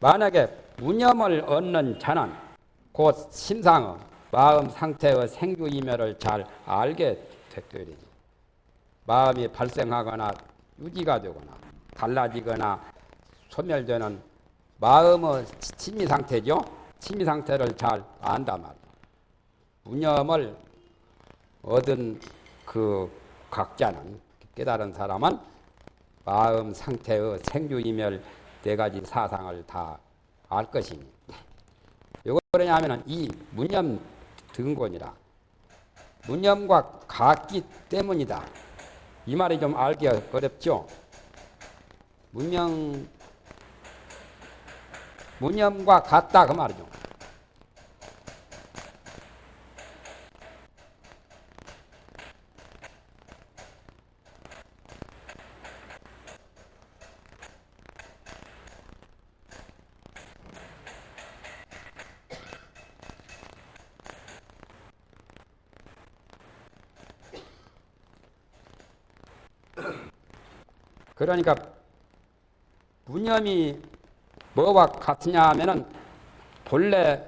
만약에 무념을 얻는 자는 곧 심상의 마음 상태의 생주이멸을 잘 알게 되리니 마음이 발생하거나 유지가 되거나 달라지거나 소멸되는 마음의 침미 상태죠. 침미 상태를 잘 안단 말이에요. 무념을 얻은 그 각자는 깨달은 사람은 마음 상태의 생주이멸 네 가지 사상을 다 알 것이니 왜 그러냐면은 이 무념 등곤이라 무념과 같기 때문이다. 이 말이 좀 알기 어렵죠. 무명 무념과 같다 그 말이죠. 그러니까 무념이 뭐와 같으냐 하면은 본래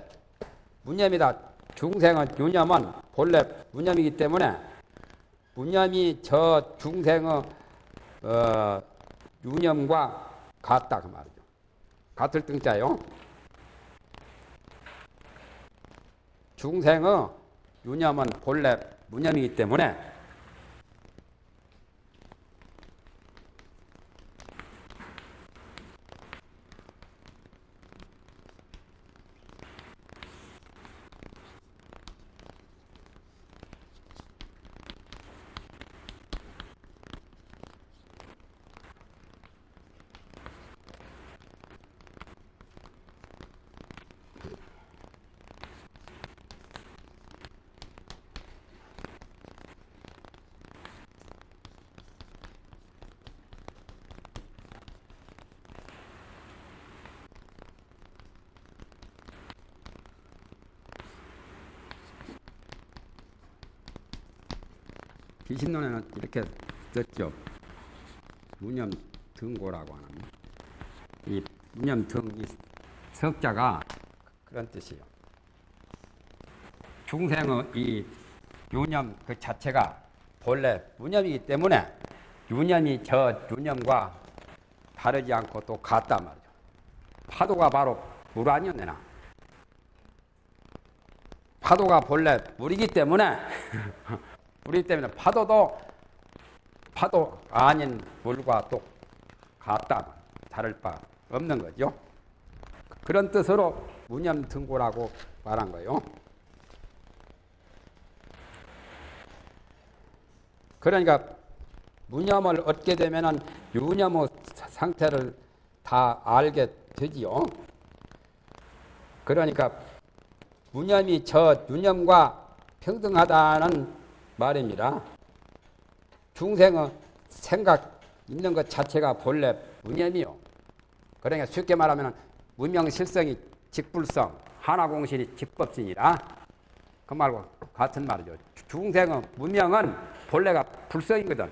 무념이다. 중생은 유념은 본래 무념이기 때문에 무념이 저 중생의 어, 유념과 같다 그 말이죠. 같을 등자요. 중생의 유념은 본래 무념이기 때문에 귀신론에는 이렇게 썼죠. 무념 등고라고 하는 이 무념 등이 석자가 그런 뜻이에요. 중생의 이 유념 그 자체가 본래 무념이기 때문에 유념이 저 유념과 다르지 않고 또 같단 말이죠. 파도가 바로 물 아니었나? 파도가 본래 물이기 때문에 물이기 때문에 파도도 파도 아닌 물과 또 같다 다를 바 없는 거죠. 그런 뜻으로 무념 등고라고 말한 거예요. 그러니까 무념을 얻게 되면은 유념의 상태를 다 알게 되지요. 그러니까 무념이 저 유념과 평등하다는 말입니다. 중생의 생각 있는 것 자체가 본래 무념이요. 그러니까 쉽게 말하면 무명실성이 직불성, 하나공신이 직법신이라 그 말과 같은 말이죠. 중생의 무명은 본래가 불성이거든.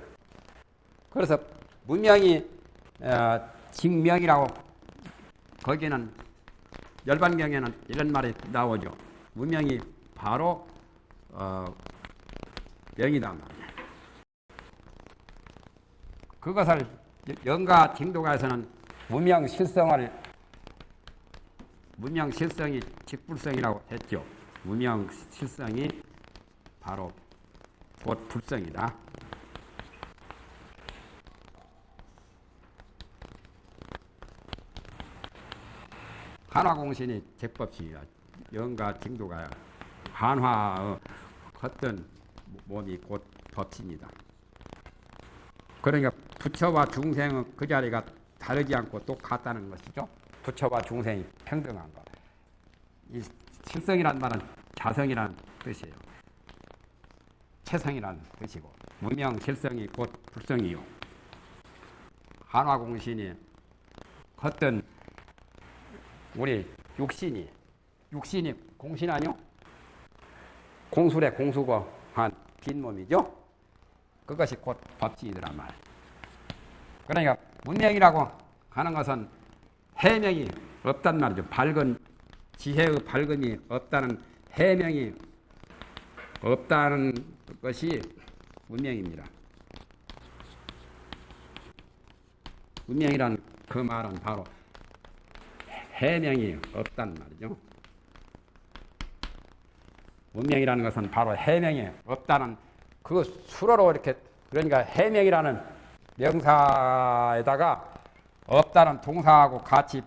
그래서 무명이 어, 직명이라고 거기는 열반경에는 이런 말이 나오죠. 무명이 바로 어, 말이야. 그것을 영가 징도가에서는 무명 실성을 무명 실성이 직불성이라고 했죠. 무명 실성이 바로 곧 불성이다. 한화공신이 제법시야. 영가 징도가 한화의 어떤 몸이 곧 법입니다. 그러니까 부처와 중생은 그 자리가 다르지 않고 똑같다는 것이죠. 부처와 중생이 평등한 것. 이 실성이란 말은 자성이라는 뜻이에요. 체성이라는 뜻이고 무명 실성이 곧 불성이요. 한화공신이 어떤 우리 육신이 육신이 공신 아니요? 공술의 공수고 한 빈몸이죠. 그것이 곧 법지이더란 말. 그러니까 문명이라고 하는 것은 해명이 없단 말이죠. 밝은 지혜의 밝음이 없다는 해명이 없다는 것이 운명입니다. 운명이란 그 말은 바로 해명이 없단 말이죠. 운명이라는 것은 바로 해명이 없다는 그 수로로 이렇게 그러니까 해명이라는 명사에다가 없다는 동사하고 같이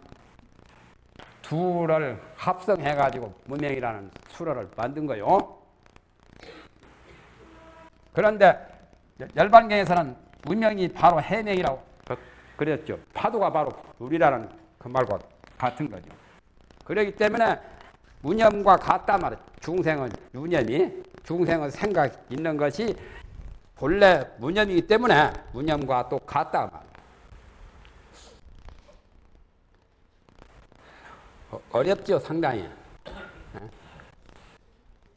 둘을 합성해 가지고 문명이라는 수로를 만든 거요. 그런데 열반경에서는 문명이 바로 해명이라고 그랬죠. 파도가 바로 우리라는 그 말과 같은 거죠. 그렇기 때문에 무념과 같다 말이에요. 중생은 유념이 중생은 생각 있는 것이 본래 무념이기 때문에 무념과 또 같다 말이에요. 어, 어렵죠 상당히. 예?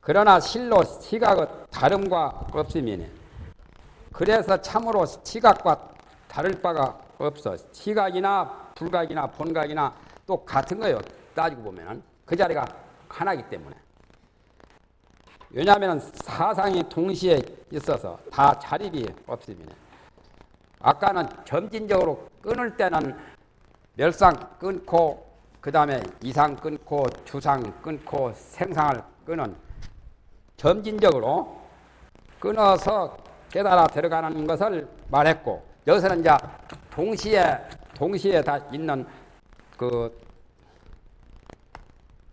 그러나 실로 시각의 다름과 없으면 그래서 참으로 시각과 다를 바가 없어. 시각이나 불각이나 본각이나 또 같은 거예요. 따지고 보면은 그 자리가 하나이기 때문에. 왜냐하면 사상이 동시에 있어서 다 자립이 없으면 아까는 점진적으로 끊을 때는 멸상 끊고 그 다음에 이상 끊고 주상 끊고 생상을 끊은 점진적으로 끊어서 깨달아 들어가는 것을 말했고 여기서는 이제 동시에 동시에 다 있는 그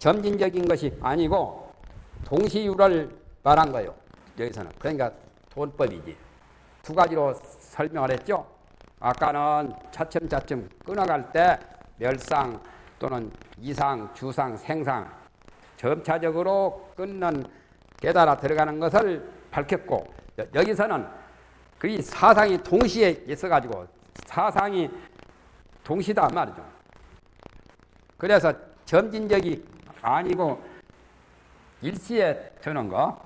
점진적인 것이 아니고 동시유를 말한 거예요. 여기서는 그러니까 돈법이지 두 가지로 설명을 했죠. 아까는 차츰차츰 끊어갈 때 멸상 또는 이상, 주상, 생상 점차적으로 끊는 깨달아 들어가는 것을 밝혔고 여기서는 그 사상이 동시에 있어가지고 사상이 동시다 말이죠. 그래서 점진적이 아니고 일시에 드는 거,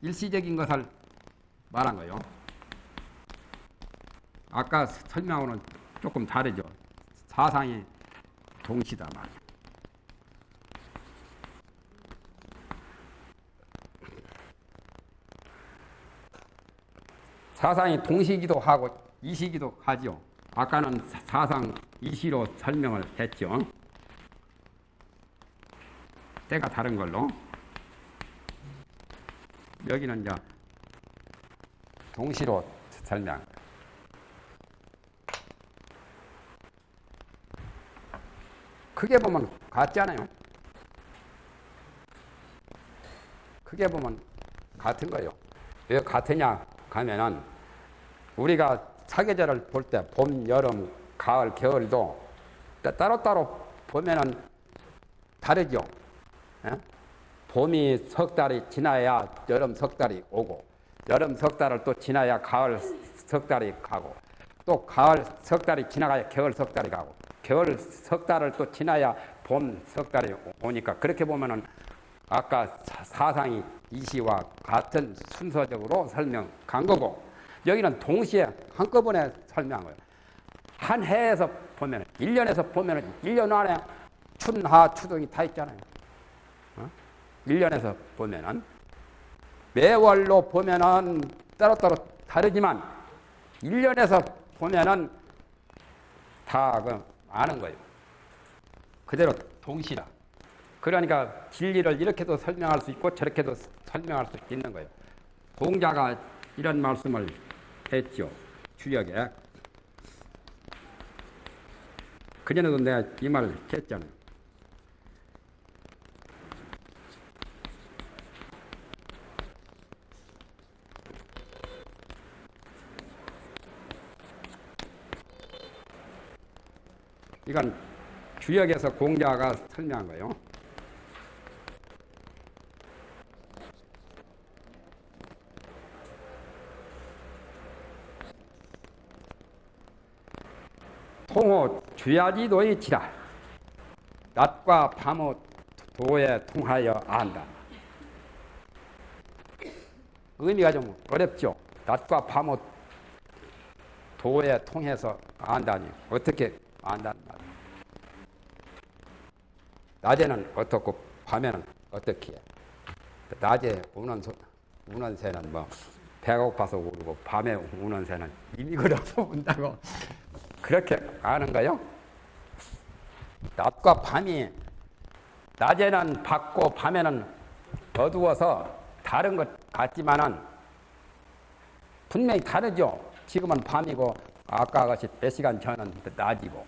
일시적인 것을 말한 거요. 아까 설명하고는 조금 다르죠. 사상이 동시다 말이죠. 사상이 동시기도 하고 이시기도 하죠. 아까는 사상 이시로 설명을 했죠. 때가 다른 걸로. 여기는 이제 동시로 설명. 크게 보면 같잖아요. 크게 보면 같은 거예요. 왜 같으냐 가면은 우리가 사계절을 볼 때 봄, 여름, 가을, 겨울도 따로따로 보면은 다르죠. 예? 봄이 석 달이 지나야 여름 석 달이 오고 여름 석 달을 또 지나야 가을 석 달이 가고 또 가을 석 달이 지나가야 겨울 석 달이 가고 겨울 석 달을 또 지나야 봄 석 달이 오니까 그렇게 보면은 아까 사상이 이시와 같은 순서적으로 설명한 거고 여기는 동시에 한꺼번에 설명한 거예요. 한 해에서 보면 1년에서 보면 1년 안에 춘 하 추동이 다 있잖아요. 어? 1년에서 보면은 매월로 보면은 따로따로 다르지만 1년에서 보면은 다 그 아는 거예요. 그대로 동시다. 그러니까 진리를 이렇게도 설명할 수 있고 저렇게도 설명할 수 있는 거예요. 공자가 이런 말씀을 했죠. 주역에. 그전에도 내가 이 말을 했잖아요. 이건 주역에서 공자가 설명한 거예요. 통호 주야지도의 지라 낮과 밤의 도에 통하여 안다. 의미가 좀 어렵죠. 낮과 밤의 도에 통해서 안다니 어떻게 안다는 말. 낮에는 어떻고 밤에는 어떻게 해? 낮에 우는 소, 우는 새는 뭐 배가 고파서 울고 밤에 우는 새는 이미 그려서 운다고 그렇게 아는 거요. 낮과 밤이 낮에는 밝고 밤에는 어두워서 다른 것 같지만은 분명히 다르죠. 지금은 밤이고 아까 같이 몇 시간 전은 낮이고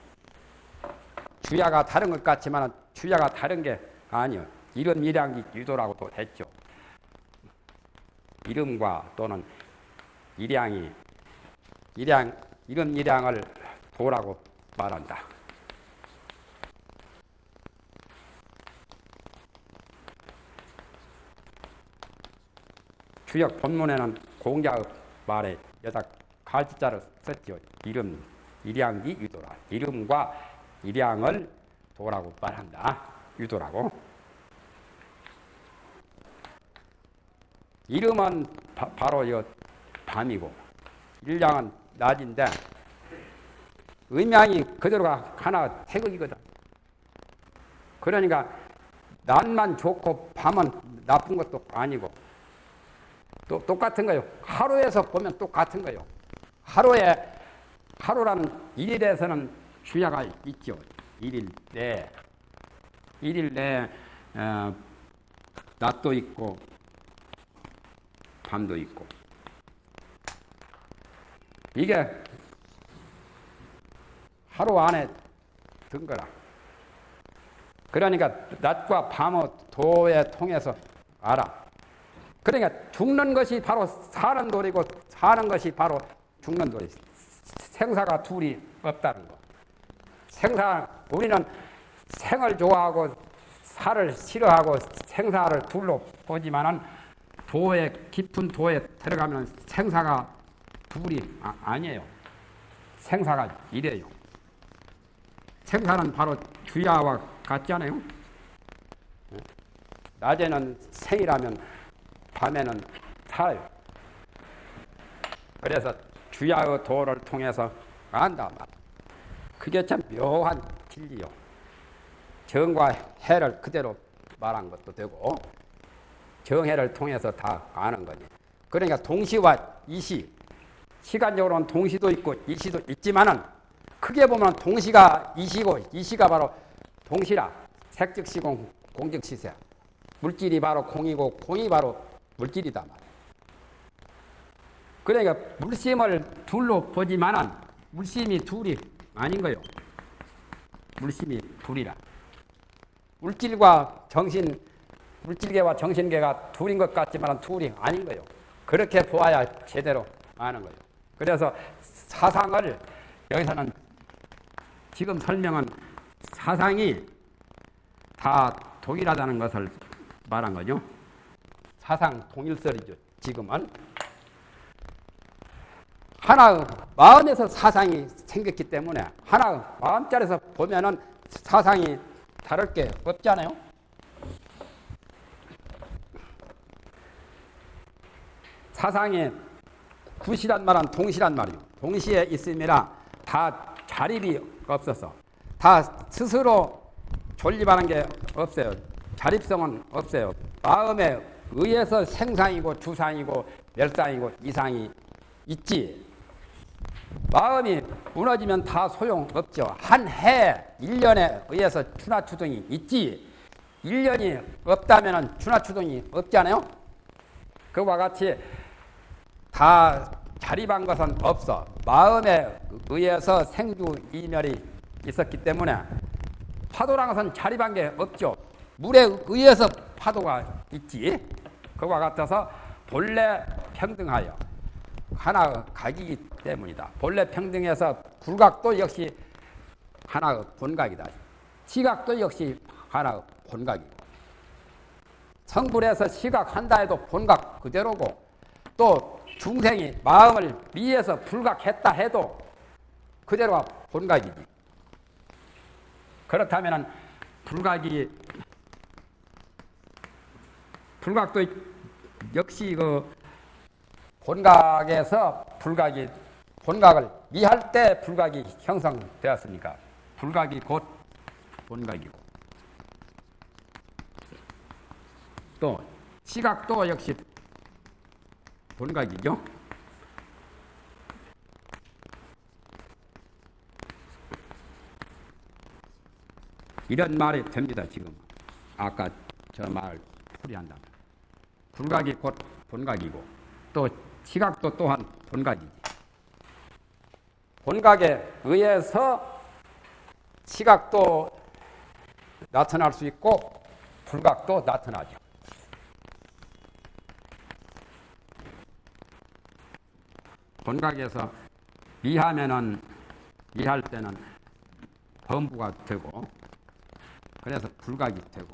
주야가 다른 것 같지만 주야가 다른 게 아니요. 이름 일양기 유도라고도 했죠. 이름과 또는 일양이 일양 이름 일양을 도라고 말한다. 주역 본문에는 공자의 말에 여자 갈지자를 썼죠. 이름 일양기 유도라. 이름과 일양을 도라고 말한다. 유도라고. 이름은 바, 로이 밤이고 일양은 낮인데 의명이 그대로가 하나 태극이거든. 그러니까 낮만 좋고 밤은 나쁜 것도 아니고 또 똑같은 거예요. 하루에서 보면 똑같은 거예요. 하루에 하루라는 일일에서는 주야가 있죠. 일일 내 일일 내 어, 낮도 있고 밤도 있고 이게 하루 안에 든 거라. 그러니까 낮과 밤의 도에 통해서 알아. 그러니까 죽는 것이 바로 사는 돌이고 사는 것이 바로 죽는 돌이. 생사가 둘이 없다는 거. 생사 우리는 생을 좋아하고 살을 싫어하고 생사를 둘로 보지만은 도에 깊은 도에 들어가면 생사가 둘이 아, 니에요 생사가 이래요. 생사는 바로 주야와 같지 않아요? 낮에는 생이라면 밤에는 살아요. 그래서 주야의 도를 통해서 안다 말. 그게 참 묘한 진리요. 정과 해를 그대로 말한 것도 되고 정해를 통해서 다 아는 거니. 그러니까 동시와 이시 시간적으로는 동시도 있고 이시도 있지만은 크게 보면 동시가 이시고 이시가 바로 동시라 색즉시공 공즉시세 물질이 바로 공이고 공이 바로 물질이다 말이야. 그러니까 물심을 둘로 보지만은 물심이 둘이 아닌 거요. 물심이 둘이라. 물질과 정신, 물질계와 정신계가 둘인 것 같지만 둘이 아닌 거요. 그렇게 보아야 제대로 아는 거요. 그래서 사상을 여기서는 지금 설명은 사상이 다 동일하다는 것을 말한 거죠. 사상 동일설이죠. 지금은 하나 마음에서 사상이 생겼기 때문에 하나 마음자리에서 보면은 사상이 다를 게 없잖아요. 사상이 구시란 말은 동시란 말이요. 동시에 있음이라 다 자립이 없어서 다 스스로 존립하는 게 없어요. 자립성은 없어요. 마음에 의해서 생상이고 주상이고 멸상이고 이상이 있지. 마음이 무너지면 다 소용없죠. 한 해, 1년에 의해서 추나추동이 있지. 1년이 없다면 추나추동이 없잖아요. 그와 같이 다 자립한 것은 없어. 마음에 의해서 생주 이멸이 있었기 때문에 파도라는 자립한 게 없죠. 물에 의해서 파도가 있지. 그와 같아서 본래 평등하여 하나 각이기 때문이다. 본래 평등해서 불각도 역시 하나 본각이다. 시각도 역시 하나 본각이고 성불에서 시각한다 해도 본각 그대로고 또 중생이 마음을 미해서 불각했다 해도 그대로가 본각이지. 그렇다면 불각이 불각도 역시 그 본각에서 불각이 본각을 미할 때 불각이 형성되었으니까 불각이 곧 본각이고 또 시각도 역시 본각이죠. 이런 말이 됩니다, 지금. 아까 저 말 풀이한다면. 불각이 곧 본각이고, 또 시각도 또한 본각이지. 본각에 의해서 시각도 나타날 수 있고, 불각도 나타나죠. 본각에서 미하면은, 미할 때는 범부가 되고, 그래서 불각이 되고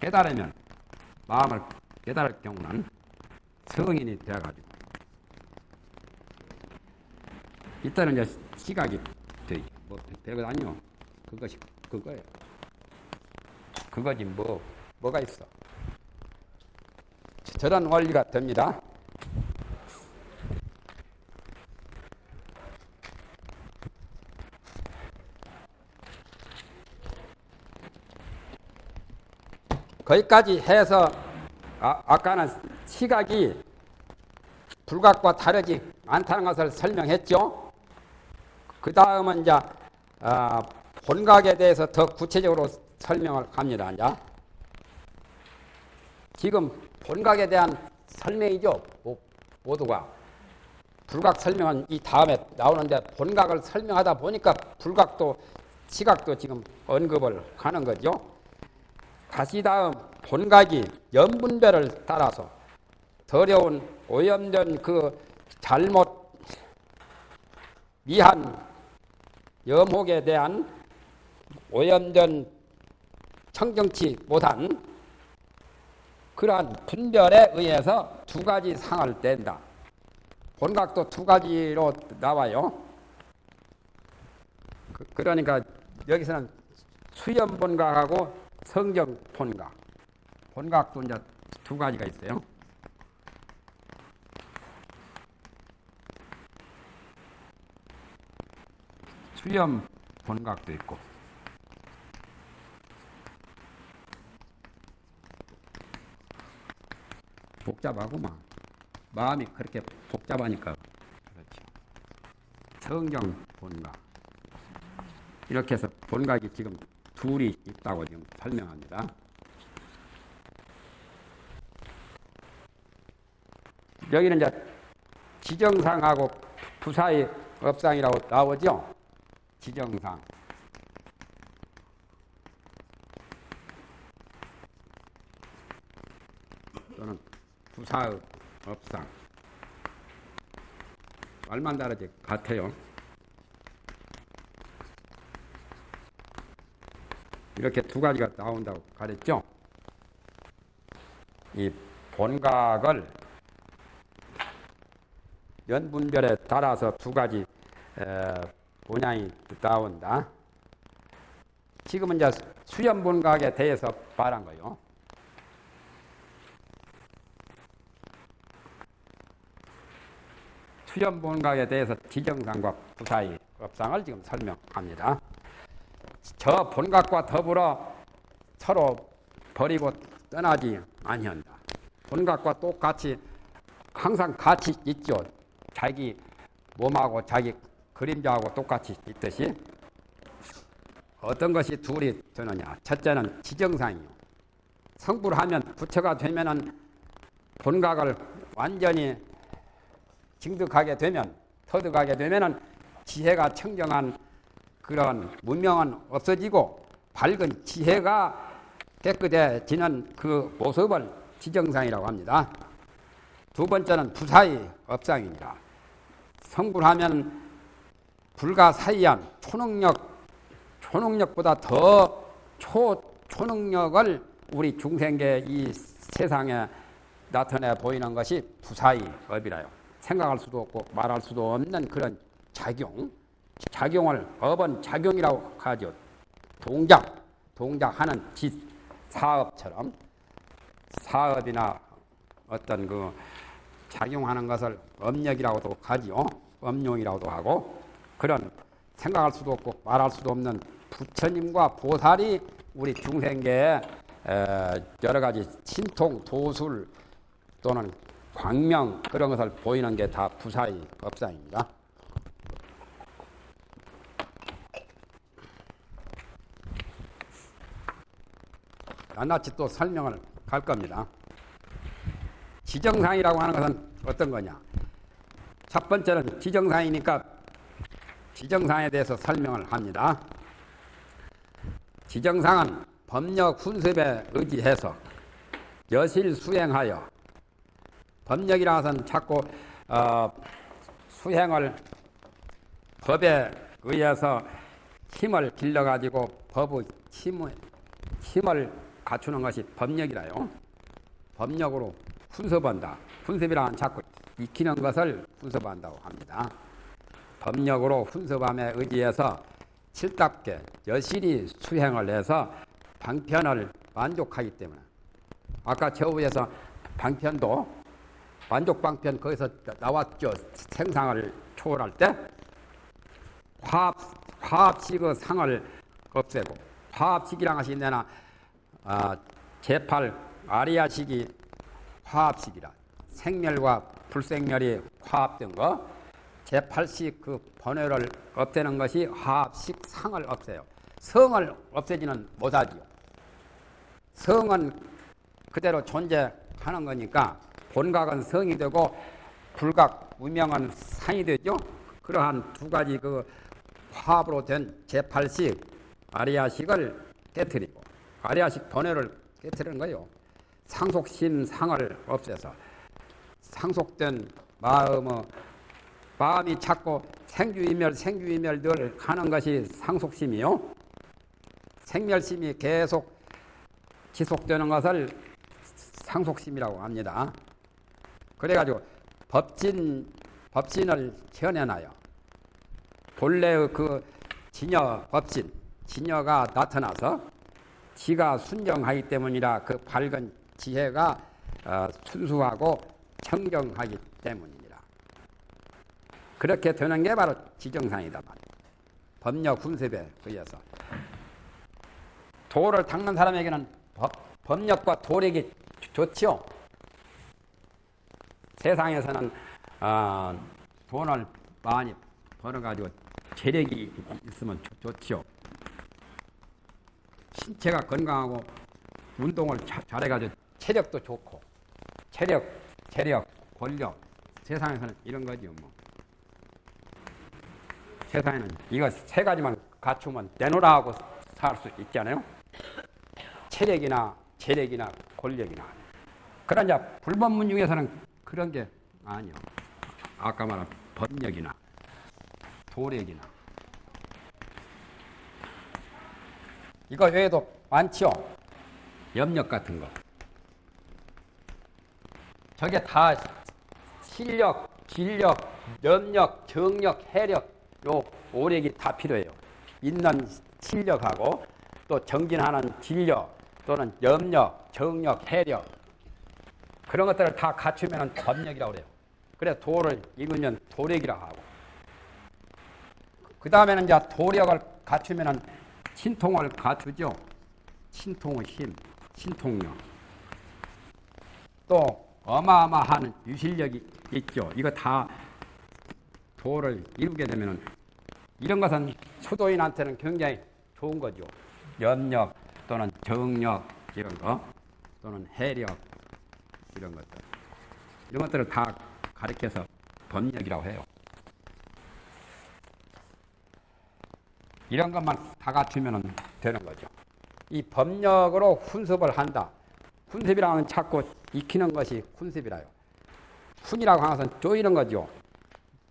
깨달으면 마음을 깨달을 경우는 성인이 되어가지고. 이때는 이제 시각이 되지 뭐 별것 아니요 그것이 그거예요. 그거지 뭐 뭐가 있어? 저런 원리가 됩니다. 거기까지 해서 아, 아까는 시각이 불각과 다르지 않다는 것을 설명했죠. 그 다음은 이제 아, 본각에 대해서 더 구체적으로 설명을 합니다. 이제 지금 본각에 대한 설명이죠. 모두가 불각 설명은 이 다음에 나오는데 본각을 설명하다 보니까 불각도 시각도 지금 언급을 하는 거죠. 다시 다음 본각이 염분별을 따라서 더러운 오염된 그 잘못 미한 염혹에 대한 오염된 청정치 못한 그러한 분별에 의해서 두 가지 상을 뗀다. 본각도 두 가지로 나와요. 그, 러니까 여기서는 수염 본각하고 성경 본각. 본각도 이제 두 가지가 있어요. 수염 본각도 있고. 복잡하구만. 마음이 그렇게 복잡하니까. 그렇죠. 성경 본각. 이렇게 해서 본각이 지금 둘이 있다고 지금 설명합니다. 여기는 이제 지정상하고 부사의 업상이라고 나오죠. 지정상. 또는 부사의 업상. 말만 다르지 같아요. 이렇게 두 가지가 나온다고 가르쳤죠. 이 본각을 연분별에 따라서 두 가지 본향이 나온다. 지금은 이제 수염 본각에 대해서 말한 거요. 수염 본각에 대해서 지정상과 부사의 업상을 지금 설명합니다. 저 본각과 더불어 서로 버리고 떠나지 아니한다. 본각과 똑같이 항상 같이 있죠. 자기 몸하고 자기 그림자하고 똑같이 있듯이 어떤 것이 둘이 되느냐. 첫째는 지정상이요. 성불 하면 부처가 되면은 본각을 완전히 징득하게 되면 터득하게 되면은 지혜가 청정한 그런 문명은 없어지고 밝은 지혜가 깨끗해지는 그 모습을 지정상이라고 합니다. 두 번째는 부사의 업상입니다. 성불하면 불가사의한 초능력, 초능력보다 더 초, 초능력을 우리 중생계 이 세상에 나타내 보이는 것이 부사의 업이라요. 생각할 수도 없고 말할 수도 없는 그런 작용, 작용을 업은 작용이라고 하죠. 동작, 동작하는 짓, 사업처럼 사업이나 어떤 그 작용하는 것을 업력이라고도 하지요. 업용이라고도 하고 그런 생각할 수도 없고 말할 수도 없는 부처님과 보살이 우리 중생계에 에, 여러 가지 신통, 도술 또는 광명 그런 것을 보이는 게 다 부사의 법상입니다. 낱낱이 또 설명을 갈 겁니다. 지정상이라고 하는 것은 어떤 거냐? 첫 번째는 지정상이니까 지정상에 대해서 설명을 합니다. 지정상은 법력 훈습에 의지해서 여실 수행하여 법력이라는 것은 자꾸 어, 수행을 법에 의해서 힘을 길러가지고 법의 힘을, 힘을 갖추는 것이 법력이라요. 법력으로 훈습한다. 훈습이라는 자꾸 익히는 것을 훈습한다고 합니다. 법력으로 훈습함에 의지해서 칠답게 여실히 수행을 해서 방편을 만족하기 때문에 아까 저 위에서 방편도 만족 방편 거기서 나왔죠. 생상을 초월할 때 화합 화합식의 상을 없애고 화합식이란 것이 내나 아, 제8 아리아식이 화합식이라 생멸과 불생멸이 화합된 거 제8식 그 번외를 없애는 것이 화합식 상을 없애요. 성을 없애지는 못하지요. 성은 그대로 존재하는 거니까 본각은 성이 되고 불각 무명은 상이 되죠. 그러한 두 가지 그 화합으로 된 제8식 아리아식을 깨뜨리고 아리아식 번외를 깨뜨리는 거예요. 상속심 상을 없애서 상속된 마음의 마음이 자꾸 생주이멸 생주이멸 늘 하는 것이 상속심이요. 생멸심이 계속 지속되는 것을 상속심이라고 합니다. 그래가지고 법진 법진을 현해놔요. 본래의 그 진여 법진 진여가 나타나서 지가 순정하기 때문이라 그 밝은 지혜가 어, 순수하고 청정하기 때문이니라. 그렇게 되는 게 바로 지정상이다. 법력 훈습에 의해서 도를 닦는 사람에게는 법, 법력과 도력이 좋지요. 세상에서는 어, 돈을 많이 벌어가지고 체력이 있으면 좋, 좋지요. 신체가 건강하고 운동을 자, 잘해가지고 체력도 좋고 체력, 체력, 권력 세상에서는 이런 거지요 뭐. 세상에는 이거 세 가지만 갖추면 내놓으라 하고 살 수 있잖아요. 체력이나 재력이나 권력이나. 그러나 불법문 중에서는 그런 게 아니요. 아까 말한 법력이나 도력이나 이거 외에도 많지요. 염력 같은 거. 저게 다 실력, 진력, 염력, 정력, 해력 요 오력이 다 필요해요. 있는 실력하고 또 정진하는 진력 또는 염력, 정력, 해력 그런 것들을 다 갖추면 법력이라고 그래요. 그래 도를 읽으면 도력이라고 하고 그 다음에는 이제 도력을 갖추면은 신통을 갖추죠. 신통의 힘, 신통력. 또 어마어마한 유실력이 있죠. 이거 다 도를 이루게 되면은 이런 것은 수도인한테는 굉장히 좋은 거죠. 염력 또는 정력 이런 거 또는 해력 이런 것들 이런 것들을 다 가리켜서 법력이라고 해요. 이런 것만 다 갖추면 되는 거죠. 이 법력으로 훈습을 한다. 훈습이라는 자꾸 익히는 것이 훈습이라요. 훈이라고 하는 것은 쪼이는 거죠.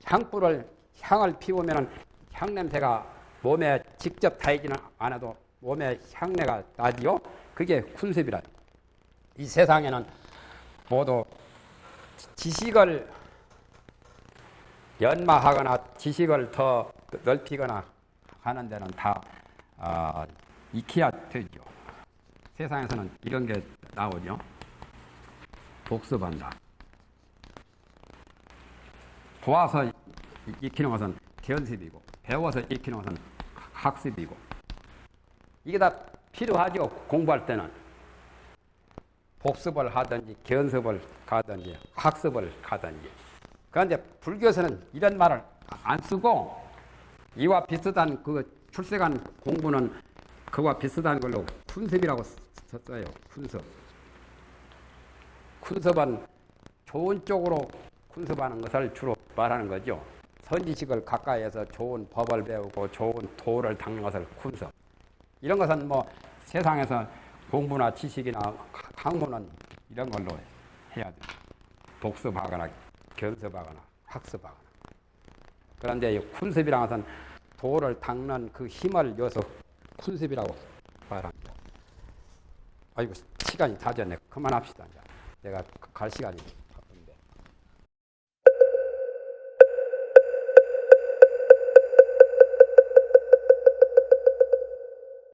향불을 향을 피우면 향 냄새가 몸에 직접 닿이지는 않아도 몸에 향내가 나지요. 그게 훈습이라. 이 세상에는 모두 지식을 연마하거나 지식을 더 넓히거나 하는 데는 다 어, 익혀야 되죠. 세상에서는 이런 게 나오죠. 복습한다. 보아서 익히는 것은 견습이고 배워서 익히는 것은 학습이고 이게 다 필요하죠. 공부할 때는. 복습을 하든지 견습을 가든지 학습을 가든지. 그런데 불교에서는 이런 말을 안 쓰고 이와 비슷한 그 출세간 공부는 그와 비슷한 걸로 쿤습이라고 썼어요. 쿤습. 쿤습은 좋은 쪽으로 쿤습하는 것을 주로 말하는 거죠. 선지식을 가까이에서 좋은 법을 배우고 좋은 도를 닦는 것을 쿤습. 이런 것은 뭐 세상에서 공부나 지식이나 학문은 이런 걸로 해야 돼. 독습하거나 견습하거나 학습하거나. 그런데 이 쿤습이라는 것은 도를 닦는 그 힘을 여서 쿤습이라고 말합니다. 아이고 시간이 다 됐네. 그만합시다. 이제. 내가 갈 시간이.